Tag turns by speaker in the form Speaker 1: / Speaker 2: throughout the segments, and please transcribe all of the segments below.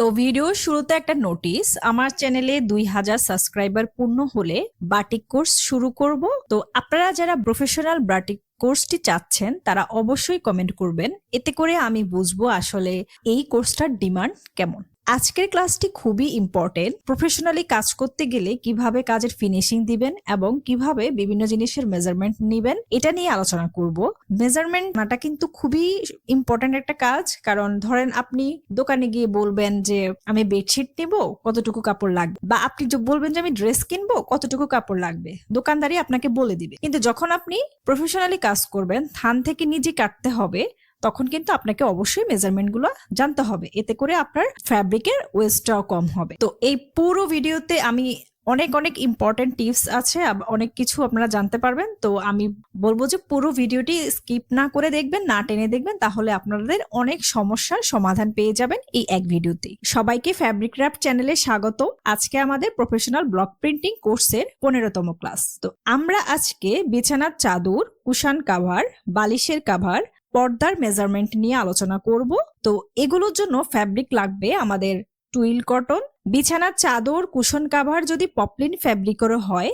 Speaker 1: তো ভিডিও শুরুতে একটা নোটিস আমার চ্যানেলে দুই হাজার সাবস্ক্রাইবার পূর্ণ হলে বাটিক কোর্স শুরু করব। তো আপনারা যারা প্রফেশনাল বাটিক কোর্সটি চাচ্ছেন, তারা অবশ্যই কমেন্ট করবেন। এতে করে আমি বুঝব আসলে এই কোর্সটার ডিমান্ড কেমন। আজকের ক্লাসটি খুবই ইম্পর্টেন্ট প্রফেশনালি কাজ করতে গেলে কীভাবে কাজের ফিনিশিং দিবেন এবং কীভাবে বিভিন্ন জিনিসের মেজারমেন্ট নিবেন, এটা নিয়ে আলোচনা করব। মেজারমেন্ট নাটা কিন্তু খুবই ইম্পর্টেন্ট একটা কাজ, কারণ ধরেন আপনি দোকানে গিয়ে বলবেন যে, আমি বেডশিট নিব, কতটুকু কাপড় লাগবে? বা আপনি বলবেন যে, আমি ড্রেস কিনবো, কতটুকু কাপড় লাগবে? দোকানদারই আপনাকে বলে দিবে। কিন্তু যখন আপনি প্রফেশনালি কাজ করবেন থান থেকে নিজে কাটতে হবে তখন কিন্তু আপনাকে অবশ্যই মেজারমেন্টগুলো জানতে হবে। এতে করে আপনার ফ্যাব্রিকের ওয়েস্টটাও কম হবে। তো এই পুরো ভিডিওতে আমি অনেক অনেক ইম্পর্টেন্ট টিপস আছে অনেক কিছু আপনারা জানতে পারবেন। তো আমি বলব যে পুরো ভিডিওটি স্কিপ না করে দেখবেন, না টেনে দেখবেন, তাহলে আপনাদের অনেক সমস্যার সমাধান পেয়ে যাবেন এই এক ভিডিওতেই সবাইকে ফ্যাব্রিক র্যাপ চ্যানেলে স্বাগত আজকে আমাদের প্রফেশনাল ব্লক প্রিন্টিং কোর্সের পনেরোতম ক্লাস তো আমরা আজকে বিছানার চাদর কুশান কাভার বালিশের কাভার পর্দার মেজারমেন্ট নিয়ে আলোচনা করব। তো এগুলোর জন্য ফ্যাব্রিক লাগবে আমাদের টুইল কটন বিছানার চাদর কুশন কাভার যদি পপলিন ফ্যাব্রিকেরও হয়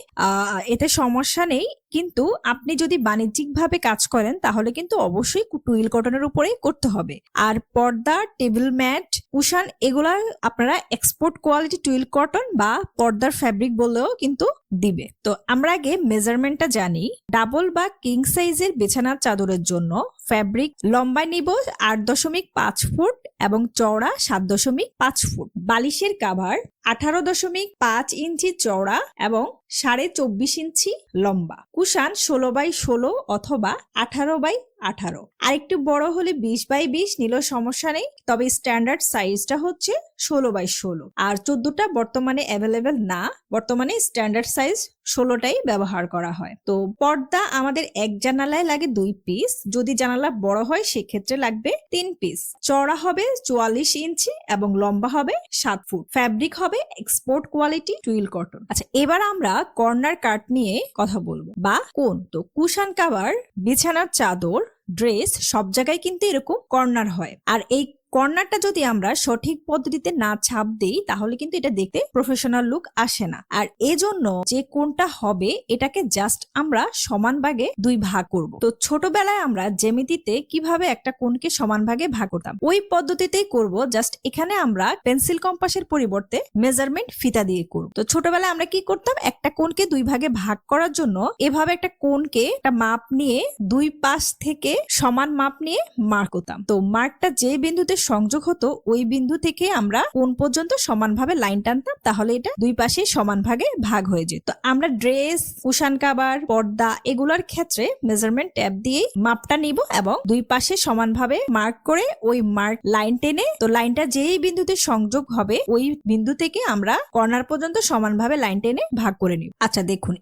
Speaker 1: এতে সমস্যা নেই। কিন্তু আপনি যদি বাণিজ্যিকভাবে কাজ করেন, তাহলে কিন্তু অবশ্যই টুইল কটনের উপরেই করতে হবে। আর পর্দা টেবিল ম্যাট কুশান এগুলা আপনারা এক্সপোর্ট কোয়ালিটি টুইল কটন বা পর্দার ফ্যাব্রিক বললেও কিন্তু দিবে। তো আমরা আগে মেজারমেন্টটা জানি। ডাবল বা কিং সাইজের বিছানার চাদরের জন্য ফ্যাব্রিক লম্বায় নিব আট দশমিক পাঁচ ফুট এবং চওড়া সাত দশমিক পাঁচ ফুট। বালিশের কাভার আঠারো দশমিক পাঁচ ইঞ্চি চওড়া এবং সাড়ে চব্বিশ ইঞ্চি লম্বা। কুশান ষোলো বাই ষোলো অথবা আঠারো বাই আঠারো। আর একটু বড় হলে বিশ বাই বিশ নিলেও সমস্যা নেই, তবে স্ট্যান্ডার্ড সাইজটা হচ্ছে ষোলো বাই ষোলো। আর চোদ্দটা বর্তমানে অ্যাভেলেবেল না, বর্তমানে স্ট্যান্ডার্ড সাইজ ষোলোটাই ব্যবহার করা হয়। তো পর্দা আমাদের এক জানালায় লাগে দুই পিস যদি জানালা বড় হয় সেক্ষেত্রে লাগবে তিন পিস চড়া হবে চুয়াল্লিশ ইঞ্চি এবং লম্বা হবে সাত ফুট। ফ্যাব্রিক হবে এক্সপোর্ট কোয়ালিটি টুইল কটন আচ্ছা এবার আমরা কর্নার কাট নিয়ে কথা বলব। বা কোন? তো কুশান কাভার বিছানার চাদর ড্রেস সব জায়গায় কিন্তু এরকম কর্নার হয়। আর এই কর্নারটা যদি আমরা সঠিক পদ্ধতিতে না ছাপ দেই, তাহলে কিন্তু এটা দেখতে প্রফেশনাল লুক আসে না। আর এজন্য যে কোনটা হবে, এটাকে জাস্ট আমরা সমান ভাগে দুই ভাগ করব। তো ছোটবেলায় আমরা জ্যামিতিতে কীভাবে একটা কোণকে সমান ভাগে ভাগ করতাম, ওই পদ্ধতিতেই করব। জাস্ট এখানে আমরা পেন্সিল কম্পাসের পরিবর্তে মেজারমেন্ট ফিতা দিয়ে করব। তো ছোটবেলায় আমরা কি করতাম, একটা কোণকে দুই ভাগে ভাগ করার জন্য এভাবে একটা কোণকে একটা মাপ নিয়ে দুই পাশ থেকে সমান মাপ নিয়ে মার্ক করতাম। তো মার্কটা যে বিন্দুতে সংযোগ হতো ওই বিন্দু থেকে আমরা কোন পর্যন্ত সমানভাবে লাইন টানতাম, তাহলে এটা দুই পাশে সমান ভাগে ভাগ হয়ে যেত। আমরা ড্রেস, কুশান কাবার, পর্দা এগুলোর ক্ষেত্রে মেজারমেন্ট ট্যাব দিয়ে মাপটা নিব এবং দুই পাশে সমানভাবে মার্ক করে ওই মার্ক লাইন টেনে, তো লাইনটা যেই বিন্দুতে সংযোগ হবে, ওই বিন্দু থেকে আমরা কর্নার পর্যন্ত সমানভাবে লাইন টেনে ভাগ করে নিব। আচ্ছা দেখুন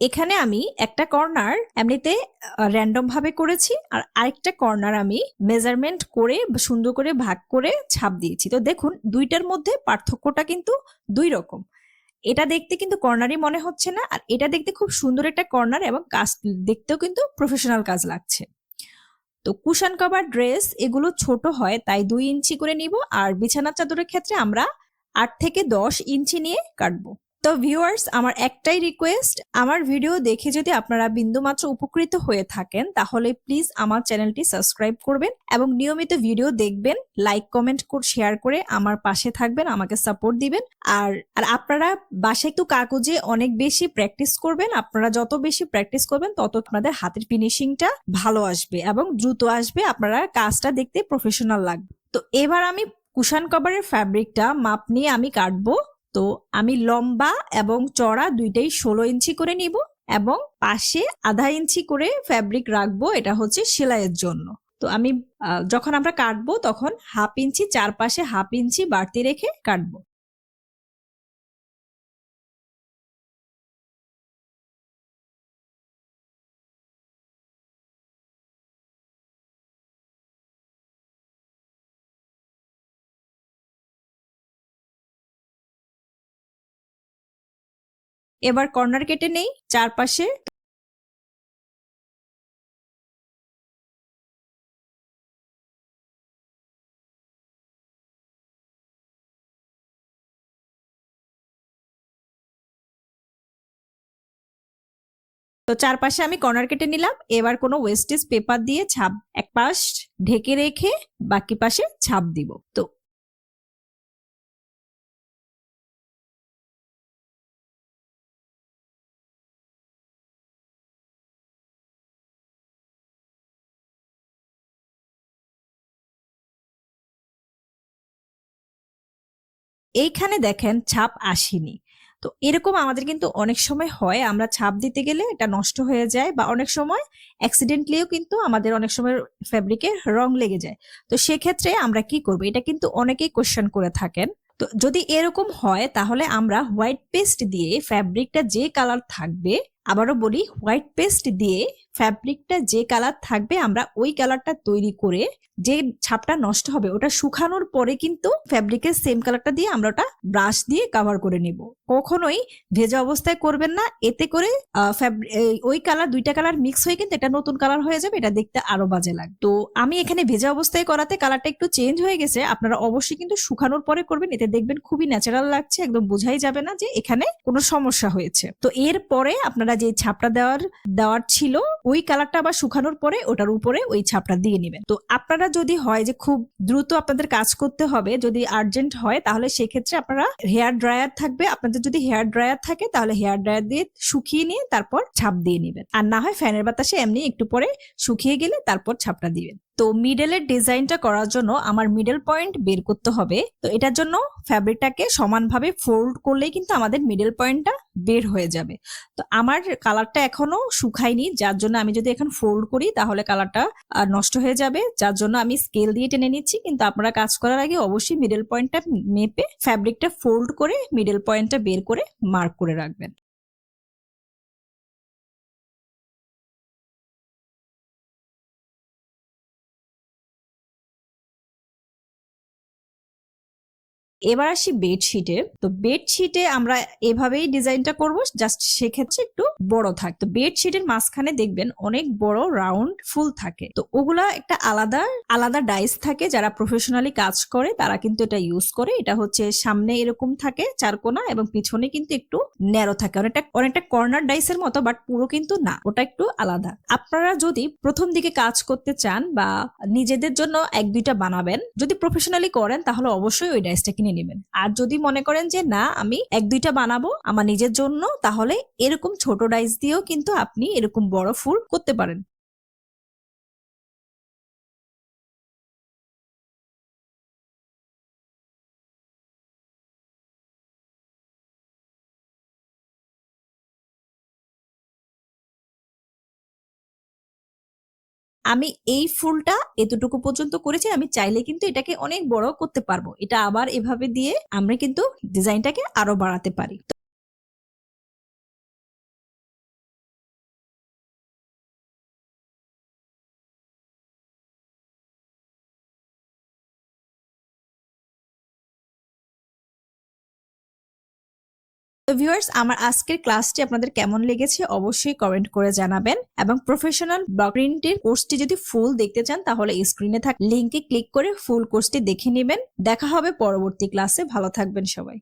Speaker 1: এখানে আমি একটা কর্নার এমনিতে র্যান্ডম ভাবে করেছি আর আরেকটা কর্নার আমি মেজারমেন্ট করে, সুন্দর করে ভাগ করে ছাপ দিয়েছি। তো দেখুন, দুইটার মধ্যে পার্থক্যটা কিন্তু দুই রকম। এটা দেখতে কিন্তু কর্নারই মনে হচ্ছে না আর এটা দেখতে খুব সুন্দর একটা কর্নার এবং কাজ দেখতেও কিন্তু প্রফেশনাল কাজ লাগছে। তো কুশন কভার ড্রেস এগুলো ছোট হয়, তাই দুই ইঞ্চি করে নিব আর বিছানার চাদরের ক্ষেত্রে আমরা আট থেকে দশ ইঞ্চি নিয়ে কাটবো। তো ভিউয়ার্স আমার একটাই রিকোয়েস্ট আমার ভিডিও দেখে যদি আপনারা বিন্দুমাত্র উপকৃত হয়ে থাকেন, তাহলে প্লিজ আমার চ্যানেলটি সাবস্ক্রাইব করবেন এবং নিয়মিত ভিডিও দেখবেন লাইক কমেন্ট শেয়ার করে আমার পাশে থাকবেন, আমাকে সাপোর্ট দিবেন। আর আর আপনারা বাসায় একটু কাগজে অনেক বেশি প্র্যাকটিস করবেন, আপনারা যত বেশি প্র্যাকটিস করবেন, তত আপনাদের হাতের ফিনিশিংটা ভালো আসবে এবং দ্রুত আসবে, আপনারা কাজটা দেখতে প্রফেশনাল লাগবে। তো এবার আমি কুশান কভারের ফ্যাব্রিকটা মাপ নিয়ে আমি কাটবো। তো আমি লম্বা এবং চড়া দুইটাই ষোলো ইঞ্চি করে নিব এবং পাশে আধা ইঞ্চি করে ফ্যাব্রিক রাখব, এটা হচ্ছে সেলাইয়ের জন্য। তো আমি যখন আমরা কাটবো তখন হাফ ইঞ্চি, চারপাশে হাফ ইঞ্চি বাড়তি রেখে কাটবো। এবার কর্নার কেটে নেই, চারপাশে তো চারপাশে আমি কর্নার কেটে নিলাম। এবার কোনো ওয়েস্টেজ পেপার দিয়ে ছাপ, এক পাশ ঢেকে রেখে বাকি পাশে ছাপ দিব। তো এইখানে দেখেন ছাপ আসেনি। তো এরকম আমাদের কিন্তু অনেক সময় হয়, আমরা ছাপ দিতে গেলে এটা নষ্ট হয়ে যায় বা অনেক সময় অ্যাক্সিডেন্টলিও কিন্তু আমাদের অনেক সময় ফ্যাব্রিকে রং লেগে যায়। তো সেক্ষেত্রে আমরা কি করব? এটা কিন্তু অনেকেই কোশ্চেন করে থাকেন। তো যদি এরকম হয়, তাহলে আমরা হোয়াইট পেস্ট দিয়ে ফ্যাব্রিকটা যে কালার থাকবে আবারও বলি হোয়াইট পেস্ট দিয়ে ফ্যাব্রিকটা যে কালার থাকবে, আমরা ওই কালারটা তৈরি করে যে ছাপটা নষ্ট হবে, ওটা শুকানোর পরে কিন্তু ফ্যাব্রিকের সেম কালারটা দিয়ে আমরা ওটা ব্রাশ দিয়ে কাভার করে নিব। কখনোই ভেজা অবস্থায় করবেন না। এতে করে ওই কালার দুইটা কালার মিক্স হয়ে কিন্তু এটা নতুন কালার হয়ে যাবে, এটা দেখতে আরও বাজে লাগে তো আমি এখানে ভেজা অবস্থায় করাতে কালারটা একটু চেঞ্জ হয়ে গেছে। আপনারা অবশ্যই কিন্তু শুকানোর পরে করবেন, এতে দেখবেন খুবই ন্যাচারাল লাগছে, একদম বোঝাই যাবে না যে এখানে কোনো সমস্যা হয়েছে। তো এর পরে আপনারা যে ছাপটা দেওয়ার দেওয়ার ছিল, ওই কালারটা আবার শুকানোর পরে ওটার উপরে ওই ছাপটা দিয়ে নেবেন। তো আপনারা যদি হয় যে খুব দ্রুত আপনাদের কাজ করতে হবে, যদি আর্জেন্ট হয়, তাহলে সেক্ষেত্রে আপনারা হেয়ার ড্রায়ার থাকবে, আপনাদের যদি হেয়ার ড্রায়ার থাকে, তাহলে হেয়ার ড্রায়ার দিয়ে শুকিয়ে নিয়ে তারপর ছাপ দিয়ে নেবেন। আর না হয় ফ্যানের বাতাসে এমনি একটু পরে শুকিয়ে গেলে তারপর ছাপটা দিবেন। তো মিডলের ডিজাইনটা করার জন্য আমার মিডল পয়েন্ট বের করতে হবে। তো এটার জন্য ফ্যাব্রিকটাকে সমানভাবে ফোল্ড করলেই কিন্তু আমাদের মিডল পয়েন্টটা বের হয়ে যাবে। তো আমার কালারটা এখনও শুকায়নি, যার জন্য আমি যদি এখন ফোল্ড করি তাহলে কালারটা নষ্ট হয়ে যাবে। যার জন্য আমি স্কেল দিয়ে টেনে নিচ্ছি, কিন্তু আপনারা কাজ করার আগে অবশ্যই মিডল পয়েন্টটা মেপে ফ্যাব্রিকটা ফোল্ড করে মিডল পয়েন্টটা বের করে মার্ক করে রাখবেন। এবার আসি বেডশিটে তো বেডশিটে আমরা এভাবেই ডিজাইনটা করব জাস্ট সেক্ষেত্রে একটু বড় থাক। তো বেডশিটের মাঝখানে দেখবেন অনেক বড় রাউন্ড ফুল থাকে। তো ওগুলা একটা আলাদা আলাদা ডাইস থাকে যারা প্রফেশনালি কাজ করে, তারা কিন্তু এটা ইউজ করে। এটা হচ্ছে সামনে এরকম থাকে চারকোনা এবং পিছনে কিন্তু একটু ন্যারো থাকে। অনেকটা অনেকটা কর্নার ডাইসের মতো বাট পুরো কিন্তু না, ওটা একটু আলাদা। আপনারা যদি প্রথম দিকে কাজ করতে চান বা নিজেদের জন্য এক দুইটা বানাবেন, যদি প্রফেশনালি করেন, তাহলে অবশ্যই ওই ডাইসটা কিনে নেবেন। আর যদি মনে করেন যে, না, আমি এক, দুইটা বানাবো আমার নিজের জন্য, তাহলে এরকম ছোট ডাইস দিয়েও কিন্তু আপনি এরকম বড় ফুল করতে পারেন। আমি এই ফুলটা এতটুকু পর্যন্ত করেছি, আমি চাইলে কিন্তু এটাকে অনেক বড় করতে পারব। এটা আবার এভাবে দিয়ে আমরা কিন্তু ডিজাইনটাকে আরও বাড়াতে পারি। তো ভিউয়ার্স আমার আজকের ক্লাসটি আপনাদের কেমন লেগেছে অবশ্যই কমেন্ট করে জানাবেন এবং প্রফেশনাল ব্লক প্রিন্টের কোর্সটি যদি ফুল দেখতে চান, তাহলে স্ক্রিনে থাক লিঙ্কে ক্লিক করে ফুল কোর্সটি দেখে নেবেন। দেখা হবে পরবর্তী ক্লাসে ভালো থাকবেন সবাই।